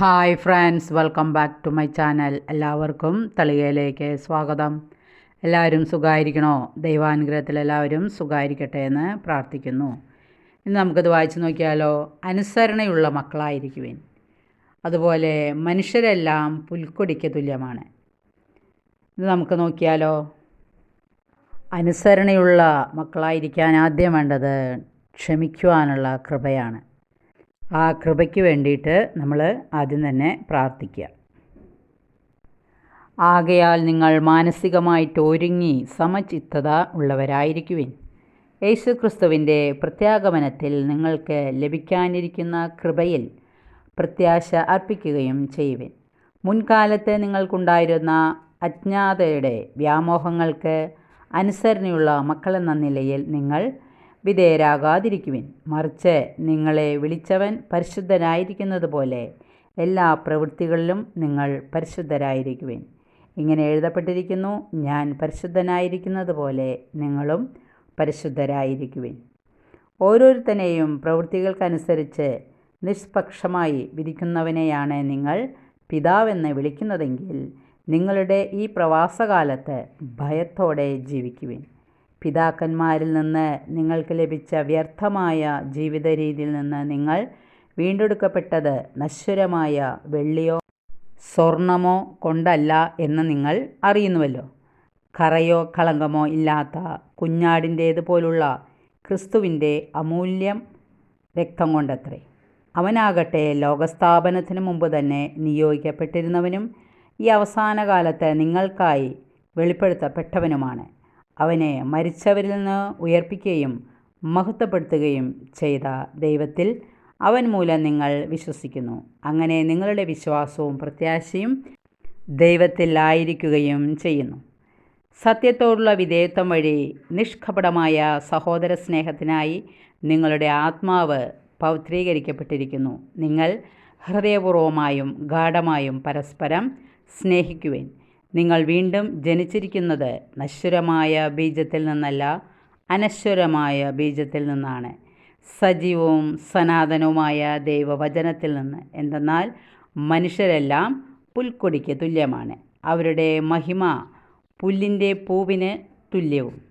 Hi friends welcome back to my channel എല്ലാവർക്കും തളികയിലേക്ക് സ്വാഗതം. എല്ലാവരും സുഖമായിരിക്കണോ ദൈവാനുഗ്രഹത്തിൽ എല്ലാവരും സുഖമായിരിക്കട്ടെ എന്ന് പ്രാർത്ഥിക്കുന്നു. ഇന്ന് നമുക്കത് വായിച്ചു നോക്കിയാലോ? അനുസരണയുള്ള മക്കളായിരിക്കുവിൻ. അതുപോലെ മനുഷ്യരെല്ലാം പുൽക്കൊടിക്ക് തുല്യമാണ്. ഇത് നമുക്ക് നോക്കിയാലോ? അനുസരണയുള്ള മക്കളായിരിക്കാൻ ആദ്യം വേണ്ടത് ക്ഷമിക്കുവാനുള്ള കൃപയാണ്. ആ കൃപയ്ക്ക് വേണ്ടിയിട്ട് നമ്മൾ ആദ്യം തന്നെ പ്രാർത്ഥിക്കുക. ആകയാൽ നിങ്ങൾ മാനസികമായിട്ട് ഒരുങ്ങി സമചിത്തത ഉള്ളവരായിരിക്കുവിൻ. യേശു ക്രിസ്തുവിന്റെ പ്രത്യാഗമനത്തിൽ നിങ്ങൾക്ക് ലഭിക്കാനിരിക്കുന്ന കൃപയിൽ പ്രത്യാശ അർപ്പിക്കുകയും ചെയ്യുവിൻ. മുൻകാലത്ത് നിങ്ങൾക്കുണ്ടായിരുന്ന അജ്ഞാതയുടെ വ്യാമോഹങ്ങൾക്ക് അനുസരണയുള്ള മക്കളെന്ന നിലയിൽ നിങ്ങൾ വിധേയരാകാതിരിക്കുവിൻ. മറിച്ച് നിങ്ങളെ വിളിച്ചവൻ പരിശുദ്ധനായിരിക്കുന്നത് പോലെ എല്ലാ പ്രവൃത്തികളിലും നിങ്ങൾ പരിശുദ്ധരായിരിക്കുവിൻ. ഇങ്ങനെ എഴുതപ്പെട്ടിരിക്കുന്നു ഞാൻ പരിശുദ്ധനായിരിക്കുന്നത് പോലെ നിങ്ങളും പരിശുദ്ധരായിരിക്കുവിൻ. ഓരോരുത്തനെയും പ്രവൃത്തികൾക്കനുസരിച്ച് നിഷ്പക്ഷമായി വിധിക്കുന്നവനെയാണ് നിങ്ങൾ പിതാവെന്ന് വിളിക്കുന്നതെങ്കിൽ നിങ്ങളുടെ ഈ പ്രവാസകാലത്ത് ഭയത്തോടെ ജീവിക്കുവിൻ. പിതാക്കന്മാരിൽ നിന്ന് നിങ്ങൾക്ക് ലഭിച്ച വ്യർത്ഥമായ ജീവിത രീതിയിൽ നിന്ന് നിങ്ങൾ വീണ്ടെടുക്കപ്പെട്ടത് നശ്വരമായ വെള്ളിയോ സ്വർണമോ കൊണ്ടല്ല എന്ന് നിങ്ങൾ അറിയുന്നുവല്ലോ. കറയോ കളങ്കമോ ഇല്ലാത്ത കുഞ്ഞാടിന്റേതുപോലുള്ള ക്രിസ്തുവിന്റെ അമൂല്യം രക്തം കൊണ്ടത്രേ. അവനാകട്ടെ ലോകസ്ഥാപനത്തിന് മുമ്പ് തന്നെ നിയോഗിക്കപ്പെട്ടിരുന്നവനും ഈ അവസാന കാലത്ത് നിങ്ങൾക്കായി വെളിപ്പെടുത്തപ്പെട്ടവനുമാണ്. അവനെ മരിച്ചവരിൽ നിന്ന് ഉയർപ്പിക്കുകയും മഹത്വപ്പെടുത്തുകയും ചെയ്ത ദൈവത്തിൽ അവൻ മൂലം നിങ്ങൾ വിശ്വസിക്കുന്നു. അങ്ങനെ നിങ്ങളുടെ വിശ്വാസവും പ്രത്യാശയും ദൈവത്തിൽ ആയിരിക്കുകയും ചെയ്യുന്നു. സത്യത്തോടുള്ള വിധേയത്വം വഴി നിഷ്കപടമായ സഹോദര സ്നേഹത്തിനായി നിങ്ങളുടെ ആത്മാവ് പൗത്രീകരിക്കപ്പെട്ടിരിക്കുന്നു നിങ്ങൾ ഹൃദയപൂർവമായും ഗാഠമായും പരസ്പരം സ്നേഹിക്കുവേൻ. നിങ്ങൾ വീണ്ടും ജനിച്ചിരിക്കുന്നത് നശ്വരമായ ബീജത്തിൽ നിന്നല്ല അനശ്വരമായ ബീജത്തിൽ നിന്നാണ്. സജീവവും സനാതനവുമായ ദൈവവചനത്തിൽ നിന്ന്. എന്തെന്നാൽ മനുഷ്യരെല്ലാം പുൽക്കൊടിക്ക് തുല്യമാണ്. അവരുടെ മഹിമ പുല്ലിന്റെ പൂവിന് തുല്യവും.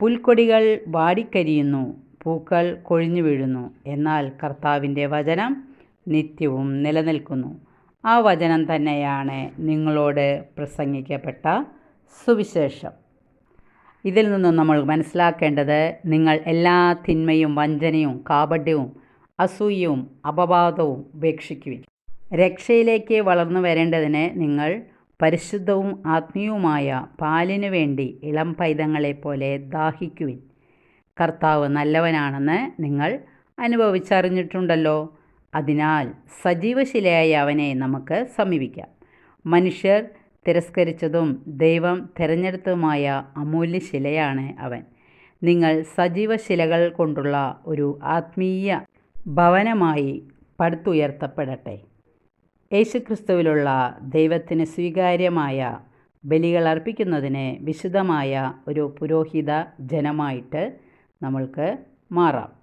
പുൽക്കൊടികൾ വാടിക്കരിയുന്നു പൂക്കൾ കൊഴിഞ്ഞു വീഴുന്നു. എന്നാൽ കർത്താവിന്റെ വചനം നിത്യവും നിലനിൽക്കുന്നു. ആ വചനം തന്നെയാണ് നിങ്ങളോട് പ്രസംഗിക്കപ്പെട്ട സുവിശേഷം. ഇതിൽ നിന്നും നമ്മൾ മനസ്സിലാക്കേണ്ടത് നിങ്ങൾ എല്ലാ തിന്മയും വഞ്ചനയും കാപഡ്യവും അസൂയവും അപവാദവും ഉപേക്ഷിക്കുവിൻ. രക്ഷയിലേക്ക് വളർന്നു വരേണ്ടതിന് നിങ്ങൾ പരിശുദ്ധവും ആത്മീയവുമായ പാലിനു വേണ്ടി ഇളം പൈതങ്ങളെപ്പോലെ ദാഹിക്കുവിൻ. കർത്താവ് നല്ലവനാണെന്ന് നിങ്ങൾ അനുഭവിച്ചറിഞ്ഞിട്ടുണ്ടല്ലോ. അതിനാൽ സജീവശിലയായി അവനെ നമുക്ക് സമീപിക്കാം. മനുഷ്യർ തിരസ്കരിച്ചതും ദൈവം തിരഞ്ഞെടുത്തതുമായ അമൂല്യശിലയാണ് അവൻ. നിങ്ങൾ സജീവശിലകൾ കൊണ്ടുള്ള ഒരു ആത്മീയ ഭവനമായി പടുത്തുയർത്തപ്പെടട്ടെ. യേശുക്രിസ്തുവിലുള്ള ദൈവത്തിന് സ്വീകാര്യമായ ബലികൾ അർപ്പിക്കുന്നതിന് വിശുദ്ധമായ ഒരു പുരോഹിത ജനമായിട്ട് നമ്മൾക്ക് മാറാം.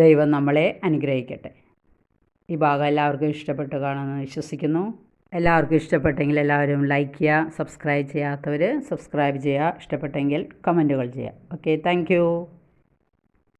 ദൈവം നമ്മളെ അനുഗ്രഹിക്കട്ടെ. ഈ ഭാഗം എല്ലാവർക്കും ഇഷ്ടപ്പെട്ട് കാണുമെന്ന് വിശ്വസിക്കുന്നു. എല്ലാവർക്കും ഇഷ്ടപ്പെട്ടെങ്കിൽ എല്ലാവരും ലൈക്ക് ചെയ്യുക സബ്സ്ക്രൈബ് ചെയ്യാത്തവർ സബ്സ്ക്രൈബ് ചെയ്യുക ഇഷ്ടപ്പെട്ടെങ്കിൽ കമന്റുകൾ ചെയ്യുക. Okay thank